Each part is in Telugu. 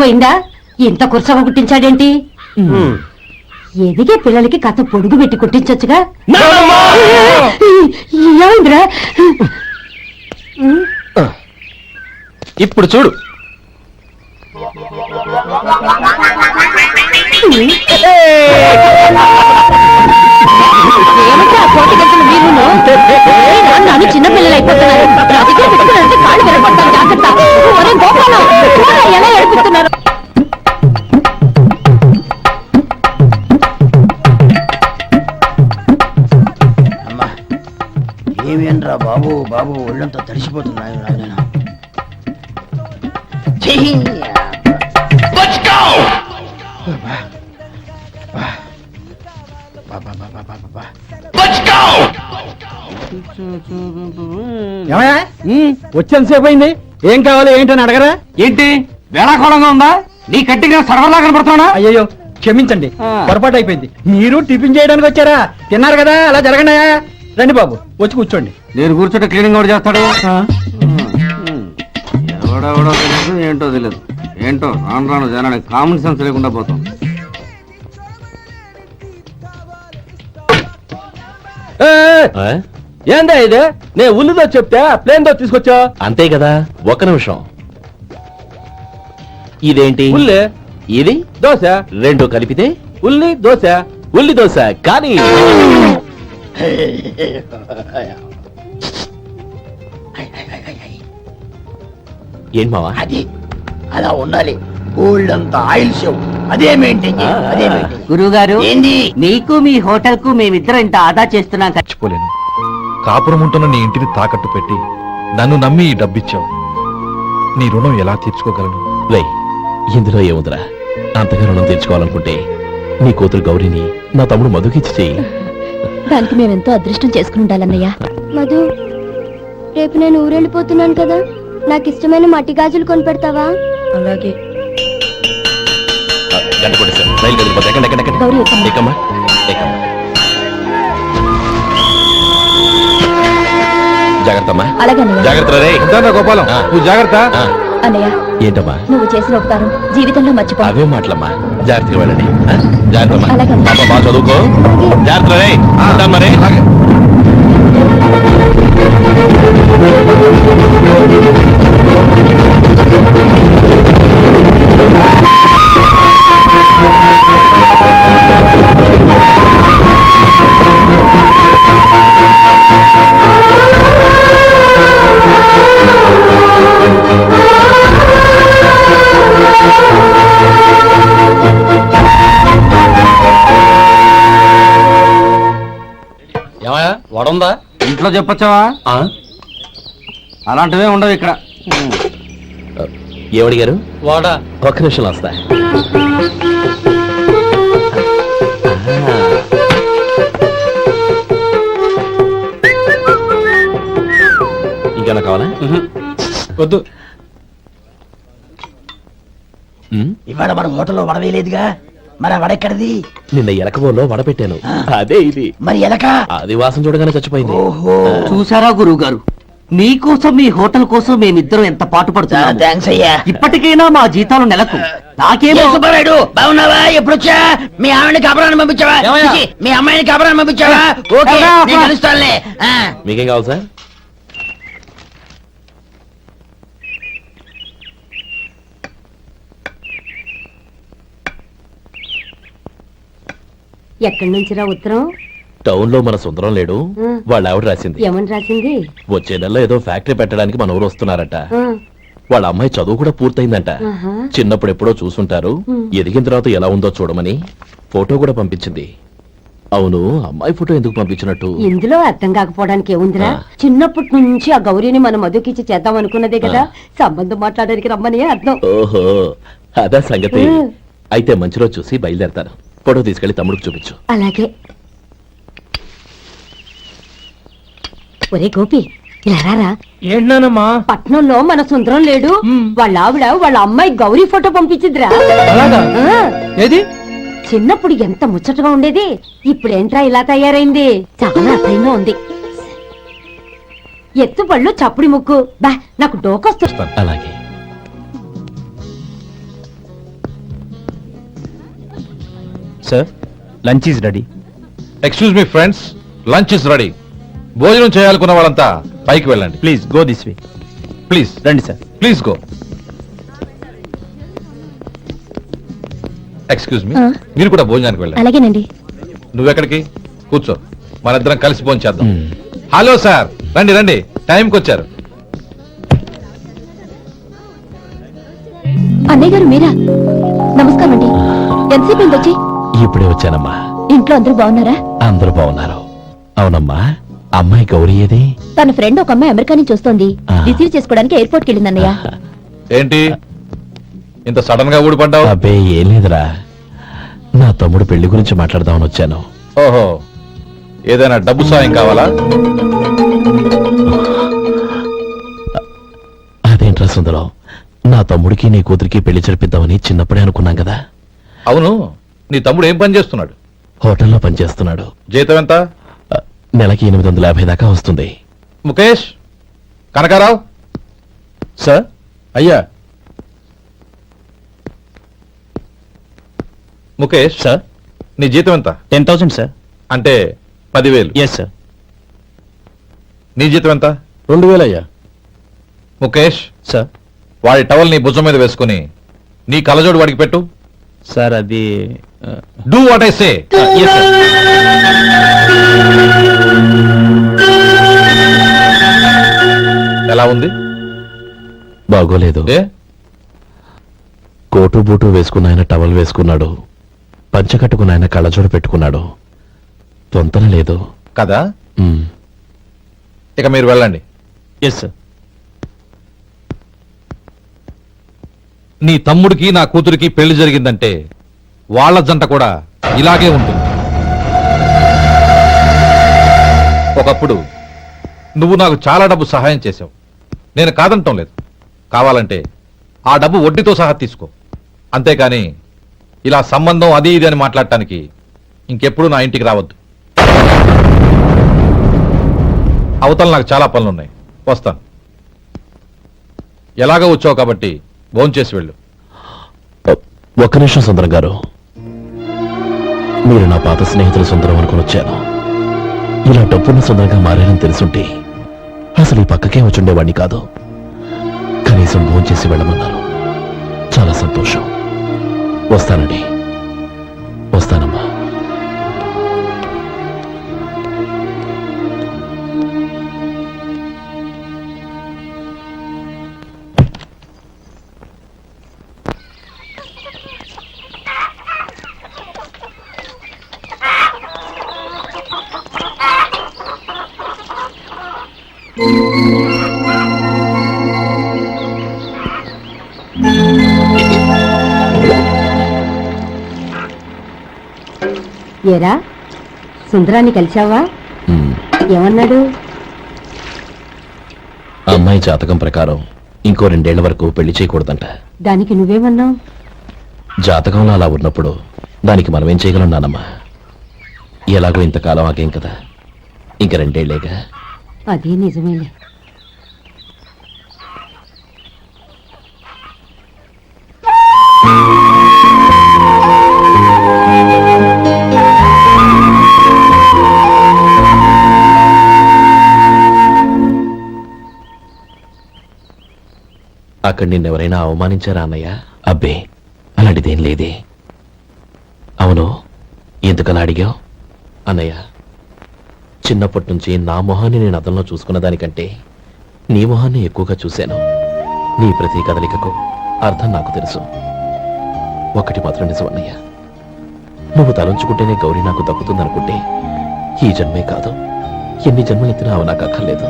పోయిందా? ఇంత కుర్చగా కుట్టించాడేంటి? ఎదిగే పిల్లలకి కథ పొడుగు పెట్టి కుట్టించొచ్చుగా? ఏమైందిరా? ఇప్పుడు చూడు. ఏమిటి ఆ వచ్చేంత సేపు అయింది ఏం కావాలి ఏంటని అడగరా? ఏంటి? వేళాకోళంగా ఉందా? నీ కట్టిగా సర్వర్లా కనపడుతున్నా అయ్యో క్షమించండి. పొరపాటు అయిపోయింది మీరు టిఫిన్ చేయడానికి వచ్చారా? తిన్నారు కదా అలా జరగండి? రండి బాబు వచ్చి కూర్చోండి. నేను కూర్చుంటే క్లీనింగ్ కూడా చేస్తాడు. ఎవడెవడో తెలియదు ఏంటో తెలియదు. ఏంటో రాను రాను జనానికి కామన్ సెన్స్ లేకుండా పోతాం. ఏందా ఇది? నేను ఉల్లిదో చెప్తే ప్లేన్తో తీసుకొచ్చా? అంతే కదా ఒక్క నిమిషం. ఇదేంటి? ఉల్లి. ఇది? దోశ. రెండు కలిపితే? ఉల్లి దోశ. ఉల్లి దోశ కానీ ఏంటి మావా? అది అలా ఉండాలి. గోల్డ్ అంత ఆయిల్ షో అదే మెయింటైన్ అదే మెయింటైన్ గురువుగారు ఏంది? నీకు మీ హోటల్కు మేమిద్దరం ఇంత ఆదా చేస్తున్నాం కదా. మర్చిపోలేను. కాపురం ఉంటున్న నీ ఇంటిని తాకట్టు పెట్టి నన్ను నమ్మి ఈ డబ్బిచ్చావు. నీ రుణం ఎలా తీర్చుకోగలను? లే ఇందులో ఏముందిరా? అంతగా రుణం తీర్చుకోవాలనుకుంటే నీ కూతురు గౌరీని నా తమ్ముడు మధుకిచ్చి చెయ్యి. దానికి మేమెంతో అదృష్టం చేసుకుని ఉండాలన్నయ్య. మధు రేపు నేను ఊరెళ్ళిపోతున్నాను కదా? నాకు ఇష్టమైన మట్టి గాజులు కొనిపెడతావా? అలాగే. ఆ, గంట కొట్టేశారు రైలు కదిలిపోతే ఎక్కండి ఎక్కండి ఎక్కండి. గౌరీ, ఎక్కమ్మా. ఎక్కమ్మా? ఎక్కమ్మా? జాగ్రత్త అమ్మా. అలాగే అన్నయ్య. జాగ్రత్త రే ఉంటానా గోపాలం? ఆ. నువ్వు జాగ్రత్త. ఆ, అన్నయ్య ఏంటమ్మా? నువ్వు చేసిన ఉపకారం జీవితంలో మర్చిపో. అవే మాటలమ్మా. జాగ్రత్తగా వెళ్ళండి. ఆ? జాగ్రత్త అమ్మా. అలాగే. పాప బాగా చదువుకో. జాగ్రత్త రే ఉంటాను మరి ఏమయ్యా వడుందా ఇంట్లో చెప్పొచ్చావా? అలాంటివే ఉండవు ఇక్కడ. ఏమడిగారు వాడా. ఒక్క నిమిషం వస్తా. ఇంకేనా కావాలా? వద్దు. ఉమ్, ఇవాళ మన హోటల్లో వడవేయలేదుగా. మరి ఆ వడ ఎక్కడిది నిన్న ఎలకబోలో వడపెట్టాను. అదే ఇది. మరి ఎలక? అది వాసన చూడగానే చచ్చిపోయింది. ఓహో. చూసారా గురువు గారు మీకోసం మీ హోటల్ కోసం మేమిద్దరం ఎంత పాటు చాలా పడుతున్నాము థ్యాంక్స్ అయ్యా. ఇప్పటికైనా మా జీతాలు నెలకు. నాకేమో సుబ్బారాయుడు బాగున్నావా? ఎప్పుడొచ్చా? మీ ఆవిడని కబరాన్ని పంపించావా? ఏమయ్యా? మీ అమ్మాయిని కబరాన్ని పంపించావా? ఓకే ఏమయ్యా? నేను కలుస్తానులే. ఆ. మీకేం కావాలి సార్? ఎక్కడి నుంచిరా ఉత్తరం? టౌన్లో మన సుందరం లేడు. వాళ్ళ ఆవిడ రాసింది. ఏమని రాసింది? వచ్చే నెలలో ఏదో ఫ్యాక్టరీ పెట్టడానికి మన ఊరు వస్తున్నారట. వాళ్ళ అమ్మాయి చదువు కూడా పూర్తయిందంట. చిన్నప్పుడు ఎప్పుడో చూసుంటారు. ఎదిగిన తర్వాత ఎలా ఉందో చూడమని ఫోటో కూడా పంపించింది. అవును అమ్మాయి ఫోటో ఎందుకు పంపించినట్టు? ఇందులో అర్థం కాకపోవడానికి ఏముందిరా. చిన్నప్పటి నుంచి ఆ గౌరీని మన మధుకిచ్చి చేద్దాం అనుకున్నదే కదా. సంబంధం మాట్లాడడానికి రమ్మని అర్థం. ఓహో అదా సంగతి. అయితే మంచి రోజు చూసి బయలుదేరతాను. ఫోటో తీసుకెళ్ళి తమ్ముడికి చూపించు. అలాగే. ఒరే గోపి ఇలా రారా? ఏంటన్నానమ్మా పట్నంలో మన సుందరం లేడు. వాళ్ళ ఆవిడ వాళ్ళ అమ్మాయి గౌరీ ఫోటో పంపించిద్రా ఏది? చిన్నప్పుడు ఎంత ముచ్చటగా ఉండేది. ఇప్పుడు ఏంట్రా ఇలా తయారైంది? చాలా అసహ్యంగా ఉంది. ఎత్తు పళ్ళు చప్పుడి ముక్కు. బా నాకు డోకొస్త అలాగే. Sir lunch is ready. Excuse me friends lunch is ready. భోజనం చేయాలనుకున్న వాళ్ళంతా పైకి వెళ్ళండి. Please go this way please రండి sir please go excuse me. మీరు కూడా భోజనానికి వెళ్ళండి. అలాగేనండి. నువ్వెక్కడికి? కూర్చో. మనిద్దరం కలిసి భోజనం చేద్దాం. హలో సార్ రండి రండి. టైంకి వచ్చారు. అన్నయ్య గారు మీరా? నమస్కారం అండి. ఎంతసేపు వచ్చి? ఇప్పుడే వచ్చానమ్మా. ఇంట్లో అందరూ బాగున్నారా? అందరూ బాగున్నారు. అవునమ్మా. అమ్మాయి గౌరీ ఏది? తన ఫ్రెండ్ ఒక అమ్మాయి అమెరికా నుంచి వస్తోంది. రిసీవ్ చేసుకోవడానికి ఎయిర్పోర్ట్కి వెళ్ళింది అన్నయ్య ఏంటి? ఇంత సడన్గా ఊడిపడ్డావు? అబ్బే ఏం లేదురా. నా తమ్ముడు పెళ్ళి గురించి మాట్లాడదామని వచ్చాను. ఓహో. ఏదైనా డబ్బు సాయం కావాలా? అదేంట్రా సుందరం? నా తమ్ముడికి నీ కూతురికి పెళ్ళి జరిపిద్దామని చిన్నప్పుడే అనుకున్నాం కదా. అవును. నీ తమ్ముడు ఏం పని చేస్తున్నాడు? హోటల్లో పనిచేస్తున్నాడు జీతం ఎంత? నెలకి ఎనిమిది వందల యాభై దాకా వస్తుంది. ముఖేష్! కనకారావు! సార్? అయ్యా! ముఖేష్! సార్? నీ జీతం ఎంత? Ten thousand sir. అంటే పదివేలు. ఎస్ సార్ నీ జీతం ఎంత? రెండు వేలు అయ్యా. ముఖేష్! సార్. వాడి టవల్ నీ భుజం మీద వేసుకుని నీ కలజోడు వాడికి పెట్టు. సార్ అది డూ వాట్ ఐ సే ఎలా ఉంది? బాగోలేదు. ఏ? కోటు బూటు వేసుకున్న ఆయన టవల్ వేసుకున్నాడు. పంచ కట్టుకున్న ఆయన కళ్ళజోడు పెట్టుకున్నాడు. తొంతన లేదు. కదా? ఇక మీరు వెళ్ళండి. ఎస్ సార్ నీ తమ్ముడికి నా కూతురికి పెళ్ళి జరిగిందంటే వాళ్ళ జంట కూడా ఇలాగే ఉంటుంది. ఒకప్పుడు నువ్వు నాకు చాలా డబ్బు సహాయం చేశావు. నేను కాదంటం లేదు. కావాలంటే ఆ డబ్బు వడ్డీతో సహా తీసుకో. అంతేకాని ఇలా సంబంధం అది ఇది అని మాట్లాడటానికి ఇంకెప్పుడు నా ఇంటికి రావద్దు. అవతల నాకు చాలా పనులున్నాయి. వస్తాను. ఎలాగో వచ్చావు కాబట్టి భోంచేసి వెళ్ళు. ఒక్క నిమిషం సుందరం గారు. మీరు నా పాత స్నేహితులు సుందరం అనుకుని వచ్చాను. ఇలా డబ్బున్న సుందరంగా మారారని తెలుసుంటే అసలు ఈ పక్కకే వచ్చుండేవాడిని కాదు. కనీసం భోంచేసి వెళ్ళమన్నారు. చాలా సంతోషం. వస్తానండి. ఏరా సుందరాన్ని కలిశావా. ఏమన్నాడు? అమ్మాయి జాతకం ప్రకారం ఇంకో రెండేళ్ళ వరకు పెళ్ళి చేయకూడదంట. దానికి నువ్వేమన్నావు? జాతకంలో అలా ఉన్నప్పుడు దానికి మనం ఏం చేయగలం నానమ్మా? ఎలాగో ఇంతకాలం ఆగేం కదా. ఇంక రెండేళ్ళేగా? అది నిజమేలే. అక్కడ నిన్నెవరైనా అవమానించారా అన్నయ్య? అబ్బే అలాంటిదేం లేదే. అవును ఎందుకలా అడిగావు? అన్నయ్య చిన్నప్పటి నుంచి నా మొహాన్ని నేను అదంలో చూసుకున్న దానికంటే నీ మొహాన్ని ఎక్కువగా చూశాను. నీ ప్రతి కదలికకు అర్థం నాకు తెలుసు. ఒకటి మాత్రం నిజం అన్నయ్య నువ్వు తలంచుకుంటేనే గౌరీ నాకు దక్కుతుందనుకుంటే ఈ జన్మే కాదు. ఎన్ని జన్మలెత్తినా అవి నాకు అక్కర్లేదు.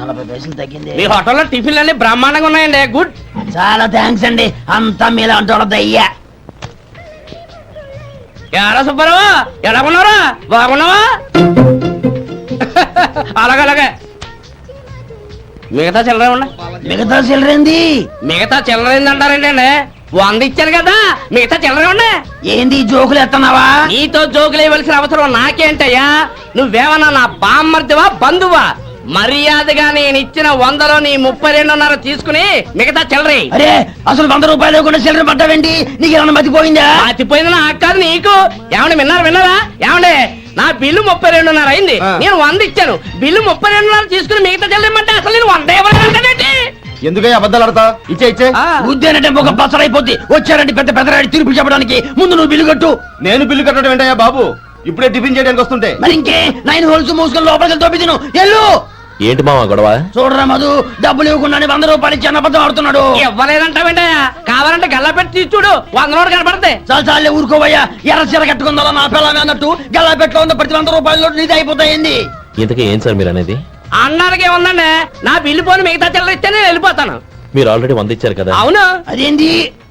నలభై పైసలు తగ్గింది. మీ హోటల్లో టిఫిన్లు అన్ని బ్రహ్మాండంగా ఉన్నాయండి. గుడ్. చాలా థ్యాంక్స్ అండి. అంతా మీలా అంటే అయ్యా ఎలా సుబ్బారావు? ఎలా ఉన్నారా బాగున్నావా? అలాగే అలాగే. మిగతా చిల్లర ఉన్నాయి మిగతా చిల్లరేంది మిగతా చిల్లర ఏందంటారండి అండి. వంద ఇచ్చాను కదా మిగతా చిల్లర ఉన్నాయి ఏంది జోకులు ఎత్తన్నావా? నీతో జోకులు వేయవలసిన అవసరం నాకేంటయ్యా? నువ్వేమన్నా నా బామ్మర్దివా బంధువా? మర్యాదగా నేను ఇచ్చిన వందలో నీ ముప్పై రెండున్నర తీసుకుని మిగతా చిల్లరి. అరే అసలు వంద రూపాయలు లేకుండా సిల్లర్ పట్టావేంటి నీకు ఏమన్నా మతిపోయిందా? పాతిపోయింది నాకు కాదు నీకు. ఏమండి విన్నారా విన్నారా? ఏమండి నా బిల్లు ముప్పై రెండున్నర అయింది. నేను వంద ఇచ్చాను. బిల్లు ముప్పై రెండున్నర తీసుకుని మిగతా చెల్లిమంటే అసలు నేను వంద ఇవ్వలేదంటే ఎందుకయ్యా అబద్ధాలు ఆడతా? ఇచ్చే ఇచ్చే. ఉద్యానంటే ఒక పసరైపోద్ది. వచ్చారంటే పెద్ద పెద్దరాడి తీర్పు చెప్పడానికి ముందు నువ్వు బిల్లు కట్టు. నేను బిల్లు కట్టడం ఏంటయ్యా బాబు? ఇప్పుడే టిఫిన్ చేయడానికి వస్తుంటే. మరి ఇంకే? నైన్ హోల్స్ మూసుకొని లోపలికి తోపి తిను ఎల్లు ఏంటి మావా గొడవ? చూడరా మధు డబ్బులు ఇవ్వకుండానే వంద రూపాయలు ఇచ్చి అబద్ధం ఆడుతున్నాడు. ఇవ్వలేదంటావేంటయ్యా కావాలంటే గల్లా పెట్టి చూడు వంద నోటు కనపడతాయి. చాలా చాలే ఊరుకోవయ్యా. ఎర్ర చీర కట్టుకుందా నా పిల్లమే అన్నట్టు గల్లాపెట్లో ఉన్న ప్రతి వంద రూపాయలు నీది అయిపోతాయింది. ఇంతకీ ఏం సార్ మీరు అనేది? అన్నానికి ఏముందండి? నా బిల్లు పోని మిగతా చిల్లర ఇస్తే నేను వెళ్ళిపోతాను. మీరు ఆల్రెడీ వంద ఇచ్చారు కదా. అవును. అదేంటి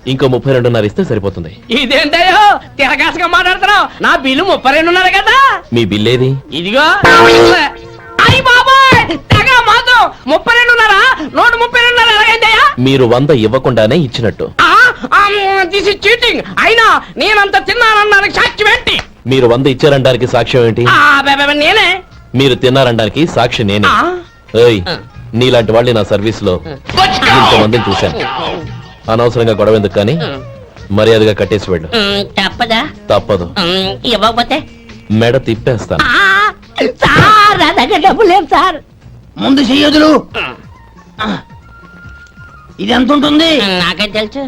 ఇంకో ముప్పై రెండున్నర ఇస్తే సరిపోతుంది. ఇదేంటయ్యో? తిరగాసుగా మాట్లాడుతున్నావు. నా బిల్లు ముప్పై రెండున్నర కదా? మీ బిల్ ఏది ఇదిగో. మాత్రం ముప్పై రెండున్నర నూట ముప్పై రెండున్నర ఎలాగైందయ్యా మీరు వంద ఇవ్వకుండానే ఇచ్చినట్టు. దిస్ ఇస్ చీటింగ్ అయినా నేనంత తిన్నానన్నానికి సాక్ష్యం ఏంటి? మీరు వంద ఇచ్చారనడానికి సాక్ష్యం ఏంటి? నేనే. మీరు సాక్షి నేనే? ఏయ్ నీలాంటి వాళ్ళని నా సర్వీస్లో ఇంతమందిని చూశాను. అనవసరంగా గొడవ ఎందుకు కానీ మర్యాదగా కట్టేసి వెళ్ళు. తప్పదా? తప్పదు. ఇవ్వకపోతే? మెడ తిప్పేస్తాను. సార్ నా దగ్గర డబ్బు లేదు సార్? ముందు చెయ్యదులు ఇది ఎంత ఉంటుంది? నాకేం తెలుసు?